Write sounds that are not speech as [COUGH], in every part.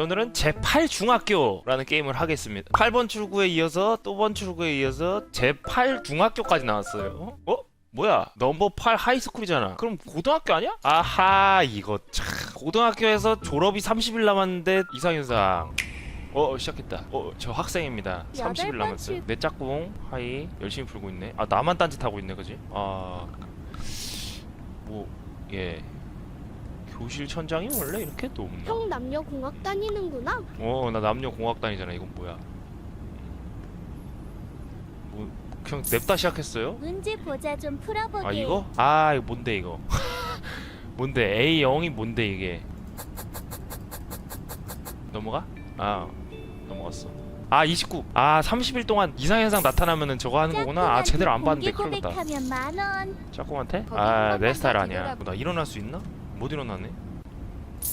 오늘은 제8중학교라는 게임을 하겠습니다. 8번 출구에 이어서 또 번 출구에 이어서 제8중학교까지 나왔어요. 어? 뭐야? 넘버 8 하이스쿨이잖아. 그럼 고등학교 아니야? 아하 이거 참. 고등학교에서 졸업이 30일 남았는데 이상현상. 어 시작했다. 어 저 학생입니다. 30일 여덟 남았어요. 번내 짝꿍 하이 열심히 풀고 있네. 아 나만 딴짓하고 있네 그지? 아뭐예 교실 천장이 원래 이렇게 높나? 형 남녀 공학 다니는구나. 어 나 남녀 공학단이잖아 이건 뭐야 뭐 그냥 냅다 시작했어요? 문제 보자 좀 풀어보게. 아 이거? 아 이거 뭔데 이거 [LAUGHS] 뭔데 A 0이 뭔데 이게 넘어가? 아 넘어갔어 아 29. 아 30일 동안 이상 현상 나타나면은 저거 하는 거구나 아 제대로 안 봤는데 큰일 났다 고백하면 만 원. 짝꿍한테? 아한내 스타일 더 아니야 나 일어날 수 있나? 못 일어나네?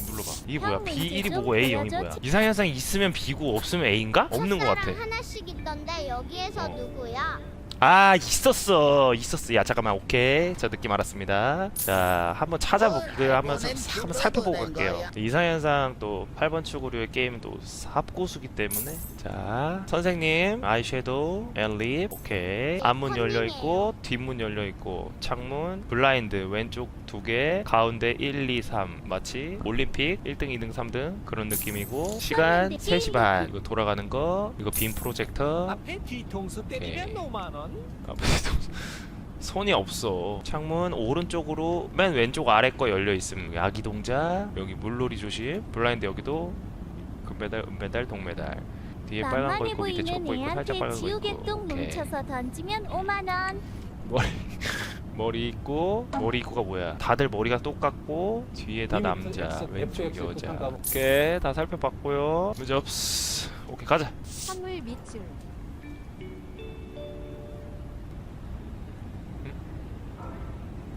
눌러봐. 이게 뭐야? 형 B1이 왠지 뭐고 좀 A0이 보여줘. 뭐야? 이상현상이 있으면 B고 없으면 A인가? 없는 거 같아. 하나씩 있던데 여기에서 어. 누구야? 아 있었어. 있었어. 야 잠깐만. 오케이. 저 느낌 알았습니다. 자 한번 찾아볼게요 한번, 사- 사- 한번 살펴보고 갈게요. 이상현상 또 8번 출구류의 게임 또 삽고수기 때문에. 자 선생님. 아이섀도우 앤립 오케이. 앞문 열려있고 뒷문 열려있고 창문. 블라인드. 왼쪽 두개 가운데 1, 2, 3 마치 올림픽 1등 2등 3등 그런 느낌이고 시간 3시 반 이거 돌아가는 거 이거 빔 프로젝터 앞에 뒤통수 때리면 오케이. 5만 원. 아, 손이 없어. 창문 오른쪽으로 맨 왼쪽 아래 거 열려 있음. 아기 동자 여기 물놀이 조심. 블라인드 여기도 금메달, 은메달, 동메달. 뒤에 빨간 거 만만해 있고 밑에 보이는 있고 살짝 애한테 빨간 거 지우개똥 있고. 오케이. 뭉쳐서 던지면 5만 원. 머리 [LAUGHS] 머리 있고 머리 있고가 뭐야? 다들 머리가 똑같고 뒤에 다 남자, 왼쪽 여자. 오케이 다 살펴봤고요. 문제 없어. 오케이 가자. 사물 밑줄.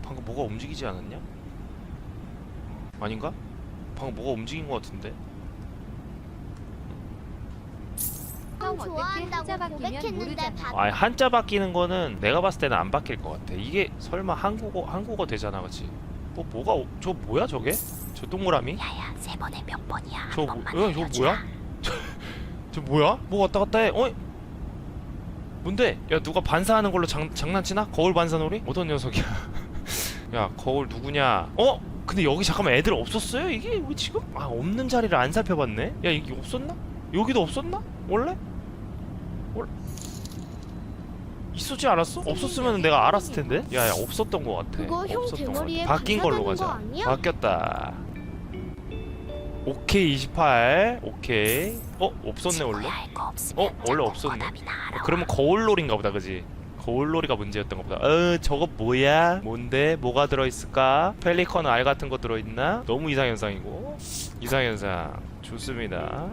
방금 뭐가 움직이지 않았냐? 아닌가? 방금 뭐가 움직인 것 같은데? 어떻게 좋아한다고 한자 바뀌면 고백했는데 모르잖아. 받. 아 한자 바뀌는 거는 내가 봤을 때는 안 바뀔 것 같아. 이게 설마 한국어 한국어 되잖아, 그렇지? 어 뭐가 오- 저 뭐야 저게? 저 동그라미? 야야 세 번에 몇 번이야? 저 뭐, 야, 저 뭐야? 저, 저 뭐야? 뭐 왔다 갔다 해? 어? 뭔데? 야 누가 반사하는 걸로 장, 장난치나? 거울 반사놀이? 어떤 녀석이야? [LAUGHS] 야 거울 누구냐? 어? 근데 여기 잠깐만 애들 없었어요? 이게 왜 지금? 아 없는 자리를 안 살펴봤네? 야 이게 없었나? 여기도 없었나? 원래? 있었지 않았어? 없었으면 내가 알았을 텐데? 야야 없었던 것 같아 그거 형 없었던 것 대머리에 같아. 바뀐 걸로 반사되는 거 가자 아니야? 바뀌었다 오케이 28 오케이 어? 없었네 원래? 어? 원래 없었네 어, 그러면 거울놀인가 보다 그지? 거울놀이가 문제였던 가 보다 어 저거 뭐야? 뭔데? 뭐가 들어있을까? 펠리컨 알 같은 거 들어있나? 너무 이상현상이고 이상현상 좋습니다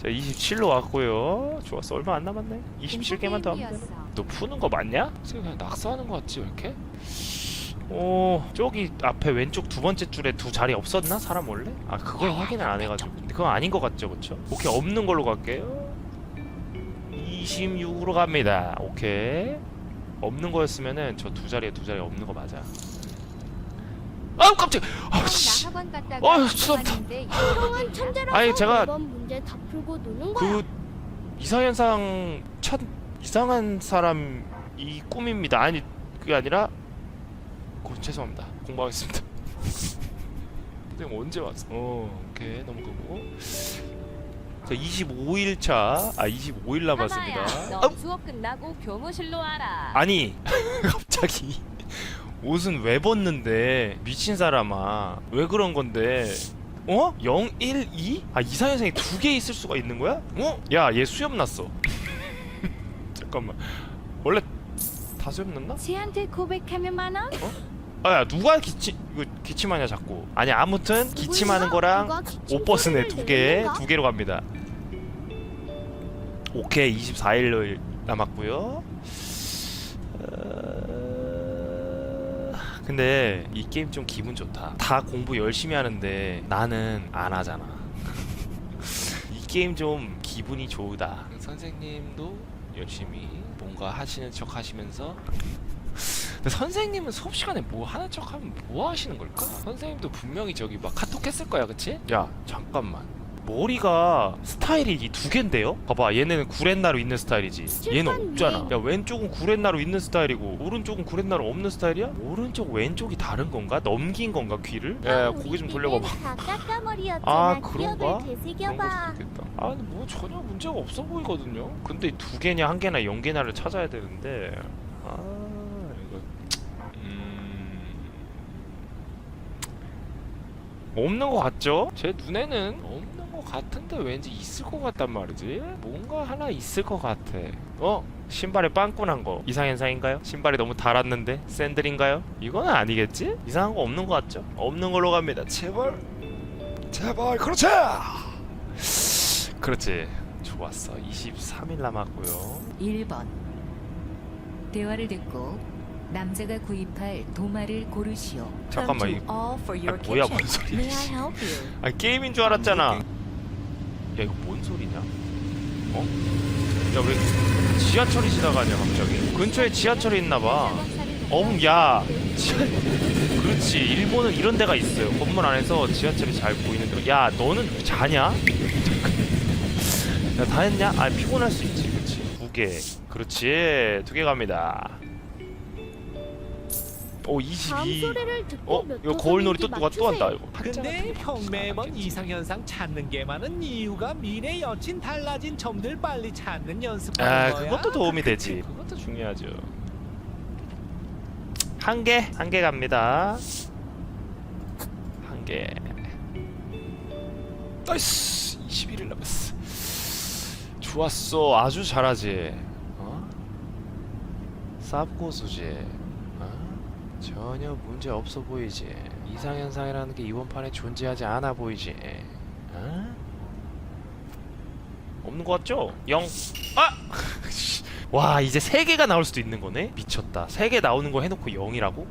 자 27로 왔고요 좋았어 얼마 안 남았네 27개만 더 하면? 너 푸는 거 맞냐? 지금 그냥 낙서하는 거 같지 왜 이렇게? 오 저기 앞에 왼쪽 두 번째 줄에 두 자리 없었나 사람 원래? 아 그걸 확인을 안 해가지고 근데 그건 아닌 것 같죠 그쵸? 오케이 없는 걸로 갈게요 26으로 갑니다 오케이 없는 거였으면은 저 두 자리에 두 자리 없는 거 맞아 아우 깜짝 아씨. 나 학원 갔다가 어휴, 추웠다. 왔는데 형은 천재라서 아니, 제가 매번 문제 다 풀고 노는 거야. 그 이상현상 첫 이상한 사람 이 꿈입니다. 아니 그게 아니라 고, 죄송합니다. 공부하겠습니다. [LAUGHS] 선생님 언제 왔어? 어 오케이. 넘어가고. 자 25일 차. 아 25일 남았습니다. 너 아우, 수업 끝나고 교무실로 와라. 아니 [LAUGHS] 갑자기 옷은 왜 벗는데 미친 사람아 왜 그런 건데 어? 0, 1, 2? 아 이상현상이 두 개 있을 수가 있는 거야? 어? 야 얘 수염 났어 [LAUGHS] 잠깐만 원래 다 수염 났나? 쟤한테 고백하면 만 원? 아야 누가 기침 이거 기침하냐 자꾸 아니 아무튼 기침하는 거랑 옷 벗은 애 두 개? 두 개로 갑니다. 오케이, 24일 남았고요. 어... 근데 이 게임 좀 기분 좋다. 다 공부 열심히 하는데 나는 안 하잖아. [LAUGHS] 이 게임 좀 기분이 좋다. 선생님도 열심히 뭔가 하시는 척 하시면서 [LAUGHS] 근데 선생님은 수업 시간에 뭐 하는 척 하면 뭐 하시는 걸까? 선생님도 분명히 저기 막 카톡 했을 거야, 그치? 야, 잠깐만. 머리가 스타일이 이 두 개인데요? 봐봐, 얘네는 구렛나루 있는 스타일이지. 얘는 없잖아. 야, 왼쪽은 구렛나루 있는 스타일이고 오른쪽은 구렛나루 없는 스타일이야? 오른쪽 왼쪽이 다른 건가? 넘긴 건가 귀를? 야, 야 고개 좀 돌려봐봐. 아, 그런가? 그런 걸 되새겨봐. 수도 있겠다. 아, 근데 뭐 전혀 문제가 없어 보이거든요. 근데 두 개냐 한 개나 영 개나를 찾아야 되는데 아 이거 음 없는 것 같죠? 제 눈에는 것 같은데 왠지 있을 것 같단 말이지. 뭔가 하나 있을 것 같아. 어? 신발에 빵꾸 난거 이상 현상인가요? 신발이 너무 닳았는데 샌들인가요? 이거는 아니겠지? 이상한 거 없는 것 같죠? 없는 걸로 갑니다. 제발. 제발 그렇지 그렇지 좋았어 23일 남았고요 1번 대화를 듣고 남자가 구입할 도마를 고르시오. 잠깐만 이 All for 아, 뭐야 kitchen. 뭔 소리야 May I help you? 아 게임인 줄 알았잖아 야 이거 뭔 소리냐? 어? 야 왜 지하철이 지나가냐 갑자기? 근처에 지하철이 있나봐. 어야 지하... [LAUGHS] 그렇지. 일본은 이런 데가 있어요. 건물 안에서 지하철이 잘 보이는 데. 야 너는 자냐? 야다 했냐? 아 피곤할 수 있지. 그렇지 두 개. 그렇지. 두 개 갑니다 오 다음 22. 소리를 듣고 어? 몇 이거 거울놀이 또 누가 또 한다 맞추세요. 이거 근데 형 매번 이상현상 찾는 게 많은 이유가 미래 여친 달라진 점들 빨리 찾는 연습하는 아 거야. 그것도 도움이 되지 그것도 중요하죠 한 개 한 개 갑니다 한 개 나이스 21일 남았어 좋았어 아주 잘하지 어? 쌉고수지 어? 전혀 문제 없어 보이지 이상현상이라는 게 이번 판에 존재하지 않아 보이지 어? 없는 것 같죠? 0 아! [LAUGHS] 와 이제 세 개가 나올 수도 있는 거네 미쳤다 세개 나오는 거 해놓고 0이라고?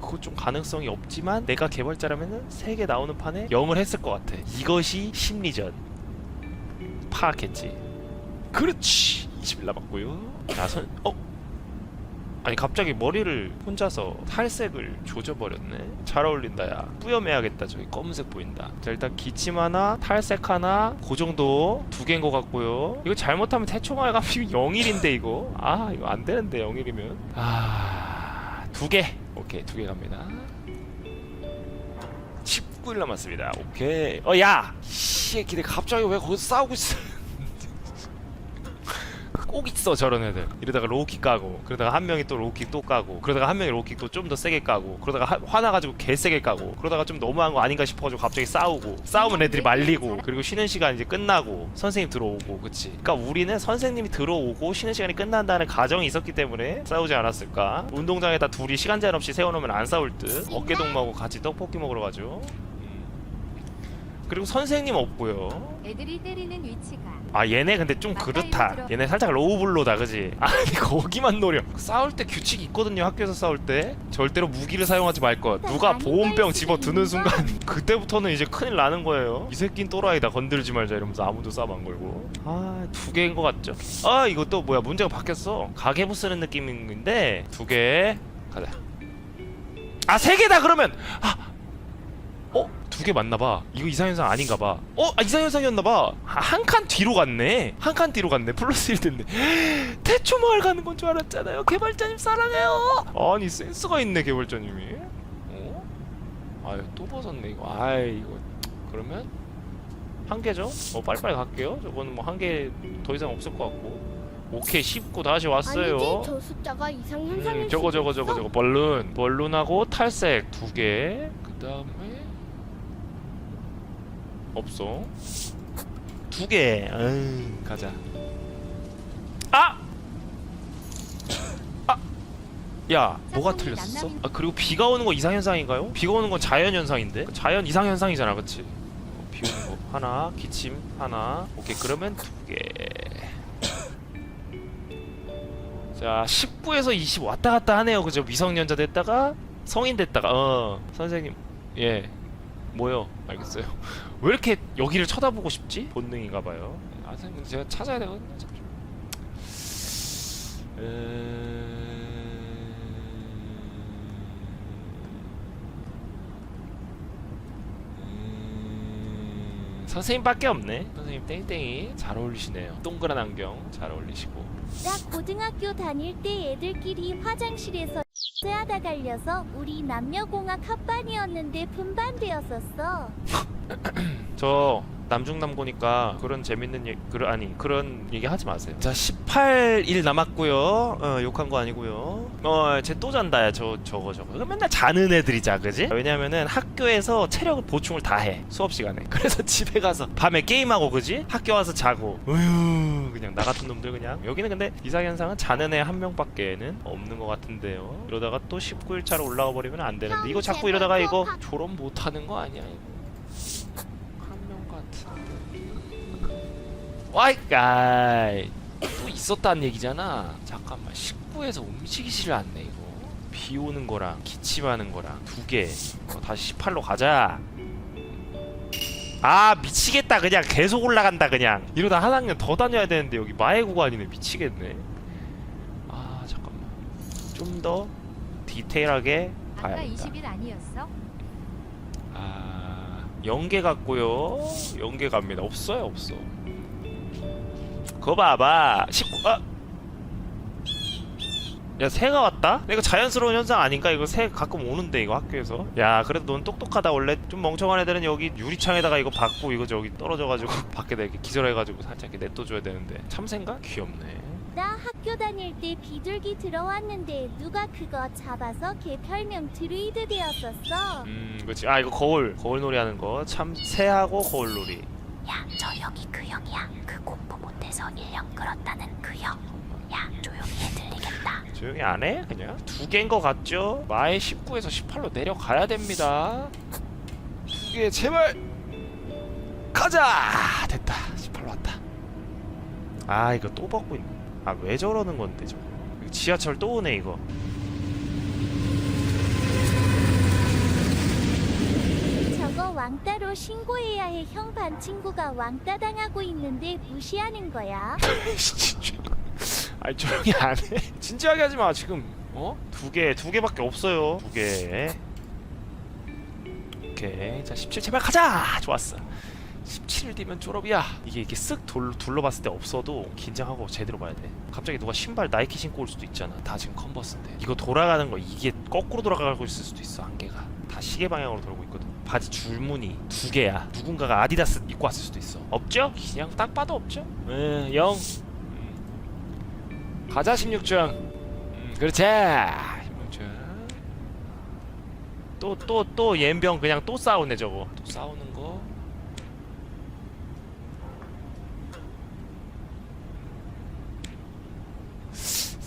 그거 좀 가능성이 없지만 내가 개발자라면은 세개 나오는 판에 0을 했을 것 같아 이것이 심리전 파악했지 그렇지 20일 남았고요 자선 어? 아니 갑자기 머리를 혼자서 탈색을 조져버렸네. 잘 어울린다 야. 뿌염해야겠다 저기. 검은색 보인다. 자 일단 기침 하나 탈색 하나 그 정도 두 개인 것 같고요. 이거 잘못하면 태초마을 가면 0일인데 이거. 아 이거 안 되는데 0일이면. 아두개. 오케이 두 개 갑니다. 19일 남았습니다. 오케이. 어야! 새끼들 갑자기 왜 거기서 싸우고 있어 꼭 있어 저런 애들. 이러다가 로우킥 까고 그러다가 한 명이 또 로우킥 또 까고 그러다가 한 명이 로우킥 또 좀 더 세게 까고 그러다가 하- 화나가지고 개 세게 까고 그러다가 좀 너무한 거 아닌가 싶어가지고 갑자기 싸우고 싸우면 애들이 말리고 그리고 쉬는 시간 이제 끝나고 선생님 들어오고 그치? 그러니까 우리는 선생님이 들어오고 쉬는 시간이 끝난다는 가정이 있었기 때문에 싸우지 않았을까? 운동장에다 둘이 시간 제한 없이 세워놓으면 안 싸울 듯. 어깨 동무하고 같이 떡볶이 먹으러 가죠. 음. 그리고 선생님 없고요. 애들이 때리는 위치가 아 얘네 근데 좀 그렇다. 얘네 살짝 로우블로다 그지? [LAUGHS] 아니 거기만 노려. 싸울 때 규칙이 있거든요 학교에서 싸울 때. 절대로 무기를 사용하지 말 것. 누가 보온병 집어 드는 순간 [LAUGHS] 그때부터는 이제 큰일 나는 거예요. 이 새끼는 또라이다 건들지 말자 이러면서 아무도 싸움 안 걸고. 아 두 개인 것 같죠. 아 이거 또 뭐야 문제가 바뀌었어. 가계부 쓰는 느낌인데 두 개. 가자. 아 세 개다 그러면! 아! 어? 두 개 맞나봐. 이거 이상현상 아닌가봐. 어? 아, 이상현상이었나봐. 한칸 뒤로 갔네? 한 칸 뒤로 갔네. 플러스 1 됐네. [GASPS] 태초 마을 가는 건 줄 알았잖아요. 개발자님 사랑해요! 아니 센스가 있네 개발자님이. 어? 아유 또 벗었네 이거. 아이 이거. 그러면 한 개죠? 어 빨리빨리 갈게요. 저거는 뭐 한 개 더 이상 없을 것 같고. 오케이 19 다시 왔어요. 아니지 저 숫자가 이상 현상일 음, 저거 저거 저거. 저거. 벌룬. 벌룬하고 탈색 두 개. 그 다음에 없어. 두 개. 음, 가자. 아! [LAUGHS] 아! 야, 뭐가 틀렸어? 아 그리고 비가 오는 거 이상 현상인가요? 비가 오는 건 자연 현상인데. 자연 이상 현상이잖아, 그렇지? 어, 비 오는 거 [LAUGHS] 하나, 기침 하나. 오케이, 그러면 두 개. 자 19에서 20 왔다 갔다 하네요 그죠 미성년자 됐다가 성인 됐다가 어 선생님 예 뭐요? 알겠어요. [LAUGHS] 왜 이렇게 여기를 쳐다보고 싶지? 본능인가 봐요. 아, 근데 제가 찾아야 되거든요. 잠시만. 음. 음... 선생님밖에 없네. 선생님 땡땡이 잘 어울리시네요. 동그란 안경 잘 어울리시고. 나 고등학교 다닐 때 애들끼리 화장실에서 하다 갈려서 우리 남녀공학 합반이었는데 분반되었었어. 저 남중남고니까 그런 재밌는 얘기 그런 아니 그런 얘기 하지 마세요. 자 18일 남았고요. 어, 욕한 거 아니고요. 어쟤 또 잔다야 저 저거 저거. 맨날 자는 애들이 자 그지? 왜냐면은 학교에서 체력을 보충을 다 해 수업 시간에. [LAUGHS] 그래서 집에 가서 밤에 게임하고 그지? 학교 와서 자고. 으유 그냥 나 같은 놈들 그냥. 여기는 근데 이상 현상은 자는 애 한 명밖에는 없는 것 같은데요. 이러다가 또 19일 차로 올라가 버리면 안 되는데 이거 자꾸 이러다가 이거 졸업 못 하는 거 아니야 이거. 와이 가이 또 있었다는 얘기잖아. 잠깐만 19에서 움직이지를 않네 이거. 비 오는 거랑 기침하는 거랑 두 개. 어, 다시 18로 가자. 아 미치겠다 그냥 계속 올라간다 그냥 이러다 한 학년 더 다녀야 되는데 여기 마의 구간이네 미치겠네 아 잠깐만 좀 더 디테일하게 아까 가야겠다 20일 아니었어? 아 연계 같고요 연계 갑니다 없어요 없어 그거 봐봐 19 아! 야 새가 왔다? 이거 자연스러운 현상 아닌가? 이거 새 가끔 오는데 이거 학교에서 야 그래도 넌 똑똑하다 원래 좀 멍청한 애들은 여기 유리창에다가 이거 받고 이거 저기 떨어져가지고 [LAUGHS] 밖에다 이렇게 기절해가지고 살짝 이렇게 냅둬줘야 되는데 참새인가? 귀엽네 나 학교 다닐 때 비둘기 들어왔는데 누가 그거 잡아서 걔 별명 드루이드 되었었어. 음 그렇지 아 이거 거울 거울 놀이 하는 거 참 새하고 거울 놀이 야, 저 형이 그 형이야. 그공 부 못해서 1년 끌었다는 그 형. 야, 조용히 해 들리겠다. 조용히 안 해? 그냥 두 개인 거 같죠? 마의 19에서 18로 내려가야 됩니다. 두 개 제발 가자 됐다 18로 왔다. 아 이거 또 벗고 있네. 아 왜 저러는 건데 저거? 지하철 또 오네 이거. 저거 왕따로 신고해야 해. 형 반 친구가 왕따 당하고 있는데 무시하는 거야. [LAUGHS] 아니 조용히 안 해. 진지하게 하지 마 지금. 어? 두 개, 두 개밖에 없어요. 두 개. 오케이. 자, 17 제발 가자. 좋았어. 17일 뒤면 졸업이야. 이게 이렇게 쓱 둘, 둘러봤을 때 없어도 긴장하고 제대로 봐야 돼. 갑자기 누가 신발 나이키 신고 올 수도 있잖아. 다 지금 컨버스인데. 이거 돌아가는 거 이게 거꾸로 돌아가고 있을 수도 있어. 안개가. 다 시계 방향으로 돌고 있거든. 바지 줄무늬 두 개야. 누군가가 아디다스 입고 왔을 수도 있어. 없죠? 그냥 딱 봐도 없죠. 음, 영. 음. 가자 16점. 음, 그렇지. 16점. 또 또 또 옌병 그냥 또 싸우네 저거. 또 싸우는 거.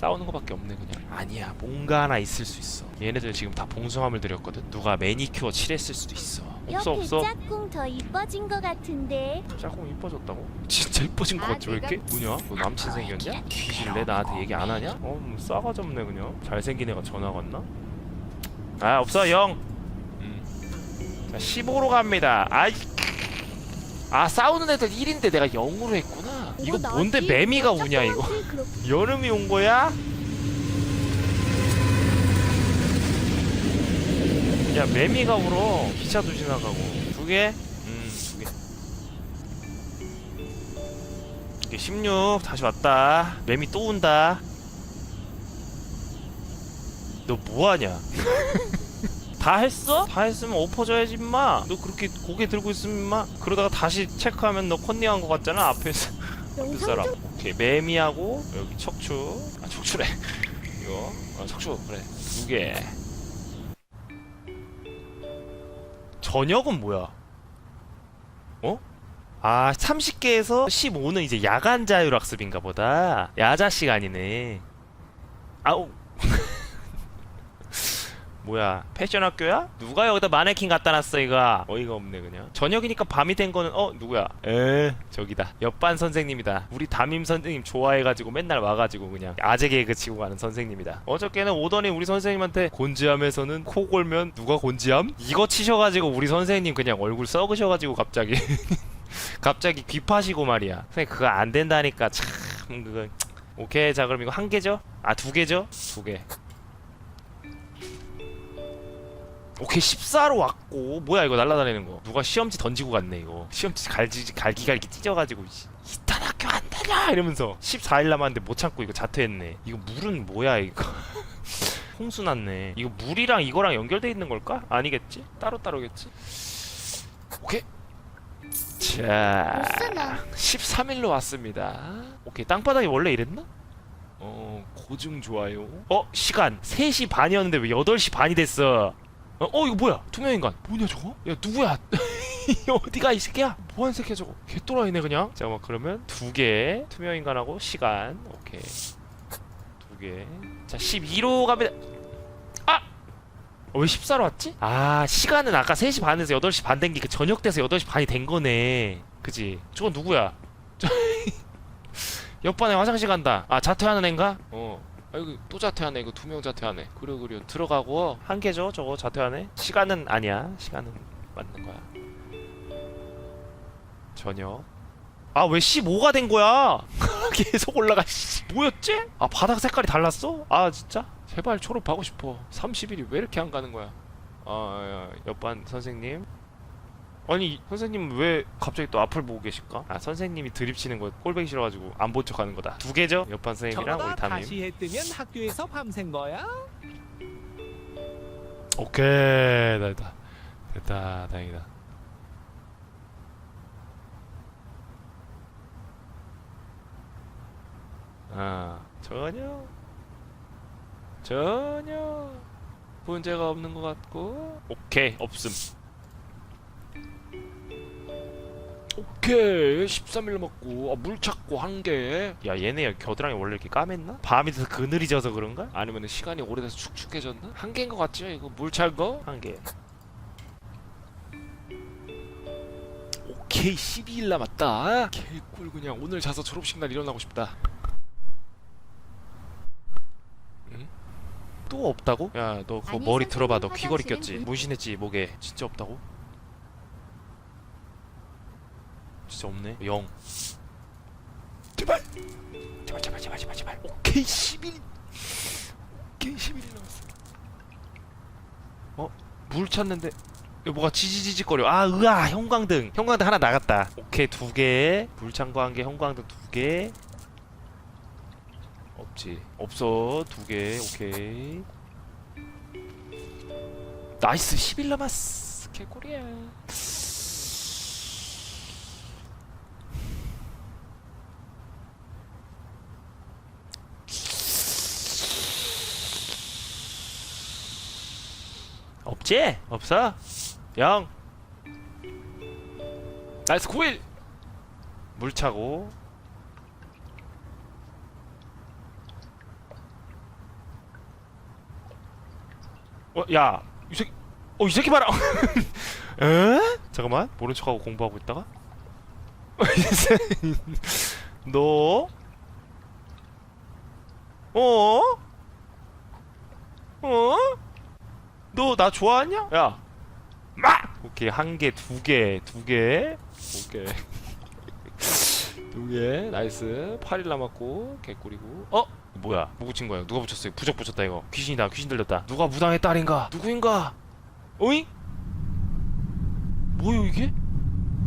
싸우는 거밖에 없네 그냥 아니야 뭔가 하나 있을 수 있어 얘네들 지금 다 봉숭아물 들였거든 누가 매니큐어 칠했을 수도 있어 없어 옆에 없어 짝꿍 더 이뻐진 거 같은데. 짝꿍 이뻐졌다고? [LAUGHS] 진짜 이뻐진 거 아, 같지 왜 이렇게? 뭐냐? 너 남친 생겼냐? 뒤질래 나한테 얘기 안 하냐? 어 음, 싸가지 없네 그냥 잘생긴 애가 전화 왔나? 아 없어 영 음. 자 15로 갑니다 아이 아 싸우는 애들 1인데 내가 0으로 했구나 이거 뭐 뭔데? 매미가 우냐 이거 [LAUGHS] 여름이 온 거야? 야 매미가 울어 기차도 지나가고 두 개? 음두 개. 이게 16 다시 왔다 매미 또 온다 너 뭐하냐 [LAUGHS] 다 했어? 다 했으면 엎어져야지 임마. 너 그렇게 고개 들고 있으면 임마. 그러다가 다시 체크하면 너 컨닝한 거 같잖아 앞에서. 영상 사람. 오케이 매미하고 여기 척추. 아 척추래. 이거. 어, 척추. 그래. 두개. 저녁은 뭐야? 어? 아 30개에서 15는 이제 야간 자율학습인가 보다. 야자 시간이네. 아우 뭐야 패션 학교야? 누가 여기다 마네킹 갖다 놨어 이거? 어이가 없네 그냥. 저녁이니까 밤이 된 거는 어 누구야? 에 저기다. 옆반 선생님이다. 우리 담임 선생님 좋아해가지고 맨날 와가지고 그냥 아재 개그 치고 가는 선생님이다. 어저께는 오더니 우리 선생님한테 곤지암에서는 코 골면 누가 곤지암? 이거 치셔가지고 우리 선생님 그냥 얼굴 썩으셔가지고 갑자기. [LAUGHS] 갑자기 귀 파시고 말이야. 선생님 그거 안 된다니까. 참 그거. 오케이 자 그럼 이거 한 개죠? 아 두 개죠? 두개 오케이 14로 왔고 뭐야 이거 날라다니는 거 누가 시험지 던지고 갔네 이거 시험지 갈지 갈기갈기 찢어가지고 씨, 이딴 학교 안 다녀 이러면서 14일 남았는데 못 참고 이거 자퇴했네 이거 물은 뭐야 이거 [LAUGHS] 홍수 났네 이거 물이랑 이거랑 연결돼 있는 걸까? 아니겠지? 따로따로겠지? 오케이 자 무슨아 13일로 왔습니다. 오케이 땅바닥이 원래 이랬나? 어 고증 좋아요. 어 시간 3시 반이었는데 왜 8시 반이 됐어? 어, 어 이거 뭐야? 투명 인간 뭐냐 저거? 야 누구야? [LAUGHS] 이 어디가 이 새끼야? 뭐하는 새끼야 저거? 개또라이네 그냥. 잠깐만 그러면 두 개 투명 인간하고 시간 오케이 두 개. 자 12로 가면 아! 어, 왜 14로 왔지? 아 시간은 아까 3시 반에서 8시 반 된게 그 저녁 돼서 8시 반이 된 거네 그지? 저건 누구야? 저- [LAUGHS] 옆반에 화장실 간다 아 자퇴하는 앤가? 어 아이고 또 자퇴하네. 이거 두 명 자퇴하네. 그래 그래 들어가고. 한 개죠 저거 자퇴하네 시간은 아니야. 시간은 맞는 거야. 저녁 아왜 15가 된 거야? [LAUGHS] 계속 올라가 씨. 뭐였지? 아 바닥 색깔이 달랐어? 아 진짜? 제발 졸업하고 싶어. 30일이 왜 이렇게 안 가는 거야? 아 야, 옆반 선생님 아니 선생님 왜 갑자기 또 앞을 보고 계실까? 아 선생님이 드립 치는 거 꼴보기 싫어가지고 안 본 척하는 거다 두 개죠? 옆반 선생님이랑 우리 다 담임 다시 해 뜨면 학교에서 밤샌 거야? 오케이 됐다 됐다 다행이다 아 전혀 전혀 문제가 없는 것 같고 오케이 없음 오케이 13일 먹고 아, 물 찾고 한개 야 얘네 겨드랑이 원래 이렇게 까맸나? 밤이 돼서 그늘이 져서 그런가? 아니면 시간이 오래돼서 축축해졌나? 한 개인 것 같죠 이거 물 찬 거? 한개 오케이 12일 남았다 개꿀 그냥 오늘 자서 졸업식 날 일어나고 싶다 응? 또 없다고? 야 너 그거 아니, 머리 들어봐 너 선생님 귀걸이 화장실은 꼈지? 문- 문신했지 목에 진짜 없다고? 진짜 없네. 영. 제발. 제발 제발 제발 제발 제발. 오케이 11 오케이 11일 남았어. 어? 물 찾는데? 이거 뭐가 지지지직거려. 아 으아 형광등. 형광등 하나 나갔다. 오케이 두 개물 찬거한개 형광등 두 개. 없지. 없어. 두 개. 오케이. 나이스 10일 남았어. 개꿀이야 없지? 없어? 영 나이스 9일 물 차고 어, 야, 이 새끼, 어, 이 새끼 봐라. [LAUGHS] 에? 잠깐만, 모른 척하고 공부하고 있다가. [LAUGHS] 너, 어, 어, 너 나 좋아하냐? 야, 막. 오케이, 한 개, 두 개, 두 개. 오케이. [LAUGHS] 두 개, 나이스. 8일 남았고, 개꿀이고. 어? 뭐야? 뭐 붙인 거야? 누가 붙였어요? 부적 붙였다 이거. 귀신이다. 귀신 들렸다. 누가 무당의 딸인가? 누구인가? 어잉? 뭐요 이게?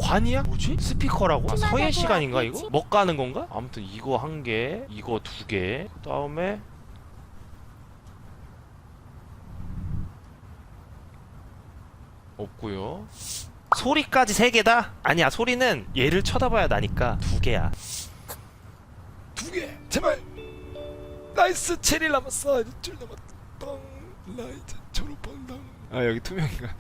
관이야? 뭐지? 스피커라고? 아, 서예 시간인가 이거? 먹 가는 건가? 아무튼 이거 한 개, 이거 두 개. 그 다음에 없고요. 소리까지 세 개다? 아니야 소리는 얘를 쳐다봐야 나니까 두 개야. 두 개, 제발. 나이스 7일 남았어. 일주일 남았다. 라이트 졸업한다. 아 여기 투명인간.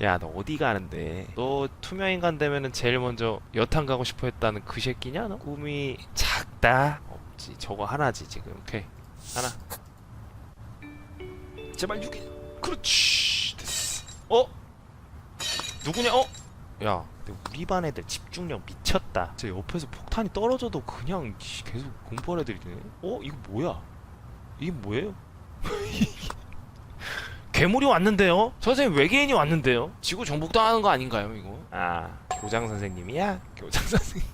야너 어디 가는데? 너 투명인간 되면은 제일 먼저 여탕 가고 싶어 했다는 그 새끼냐 너? 꿈이 작다? 없지 저거 하나지 지금 오케이 하나 제발 6일 그렇지 됐어 어? 누구냐 어? 야 우리 반 애들 집중력 미쳤다 제 옆에서 폭탄이 떨어져도 그냥 씨, 계속 공부하는 애들이네 어? 이거 뭐야? 이게 뭐예요? [LAUGHS] 괴물이 왔는데요? 선생님 외계인이 왔는데요? 지구 정복당하는 거 아닌가요 이거? 아 교장 선생님이야? 교장 선생님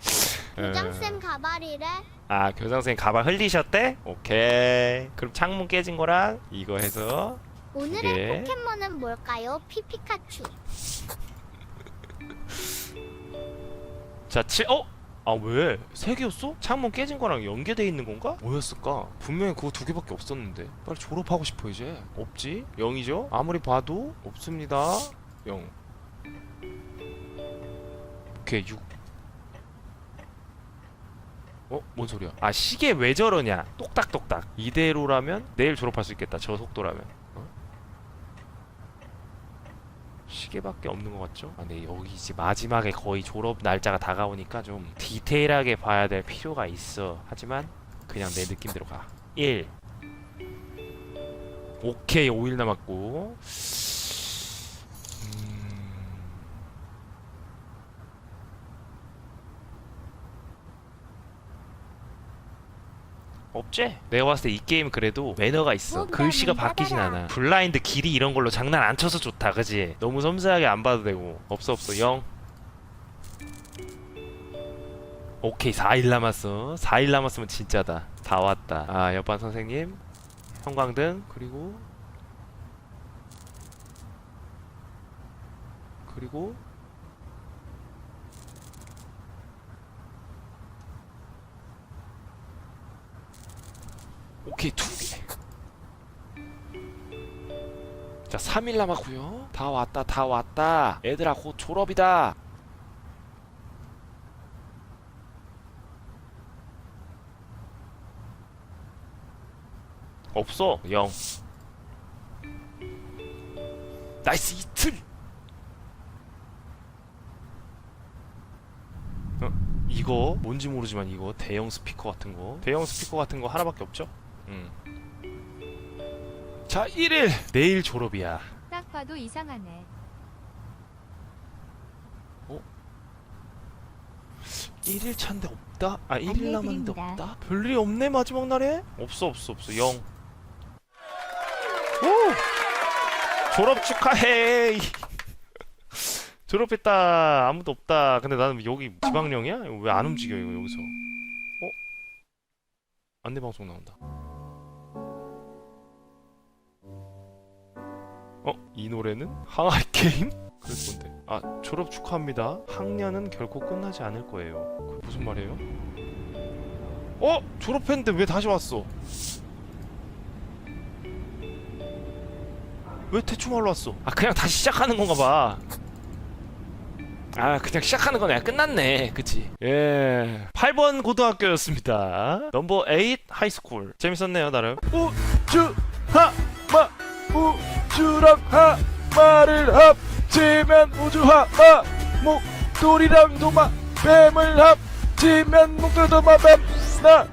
[LAUGHS] 교장쌤 가발이래 아 교장 선생님 가방 흘리셨대? 오케이 그럼 창문 깨진 거랑 이거 해서 오늘의 예. 포켓몬은 뭘까요? 피피카츄. 자, 7, 어? 아, 왜? 세 개였어? 창문 깨진 거랑 연계돼 있는 건가? 뭐였을까? 분명히 그거 두 개밖에 없었는데. 빨리 졸업하고 싶어, 이제. 없지? 0이죠? 아무리 봐도 없습니다. 0. 오케이, 6. 어? 뭔 소리야? 아, 시계 왜 저러냐? 똑딱똑딱. 이대로라면 내일 졸업할 수 있겠다. 저 속도라면. 어? 시계밖에 없는 것 같죠? 아, 네 여기 이제 마지막에 거의 졸업 날짜가 다가오니까 좀 디테일하게 봐야 될 필요가 있어. 하지만 그냥 내 느낌대로 가. 1 오케이 5일 남았고 없지? 내가 봤을 때 이 게임 그래도 매너가 있어. 뭐 글씨가 바뀌진. 않아. 블라인드 길이 이런 걸로 장난 안 쳐서 좋다, 그지? 너무 섬세하게 안 봐도 되고. 없어 없어 0. 오케이 4일 남았어. 4일 남았으면 진짜다. 다 왔다. 아 옆반 선생님, 형광등 그리고 그리고 오케이 두 개. 자 3일 남았고요. 다 왔다 다 왔다. 얘들아 곧 졸업이다. 없어 0 나이스 이틀 어, 이거 뭔지 모르지만 이거 대형 스피커 같은 거 대형 스피커 같은 거 하나밖에 없죠? 음. 자 1일 내일 졸업이야 딱 봐도 이상하네. 1일 차인데 없다? 아 1일 남았는데 안내해드립니다. 없다? 별일이 없네 마지막 날에? 없어 없어 없어 0 오! 졸업 축하해 [LAUGHS] 졸업했다 아무도 없다 근데 나는 여기 지방령이야? 왜 안 움직여 이거 여기서 어? 안내 방송 나온다 어? 이 노래는? 항아리 게임? 그럴 건데 아 졸업 축하합니다 학년은 결코 끝나지 않을 거예요 그 무슨 말이에요? 어? 졸업했는데 왜 다시 왔어? 왜 대충 하러 왔어? 아 그냥 다시 시작하는 건가 봐. 아 그냥 시작하는 거네. 끝났네. 그치? 예. 8번 고등학교였습니다. 넘버 8 하이스쿨. 재밌었네요 나름. 우주 하마 우주랑 하마를 합치면 우주 하마 목돌이랑 도마 뱀을 합치면 목돌 도마 뱀나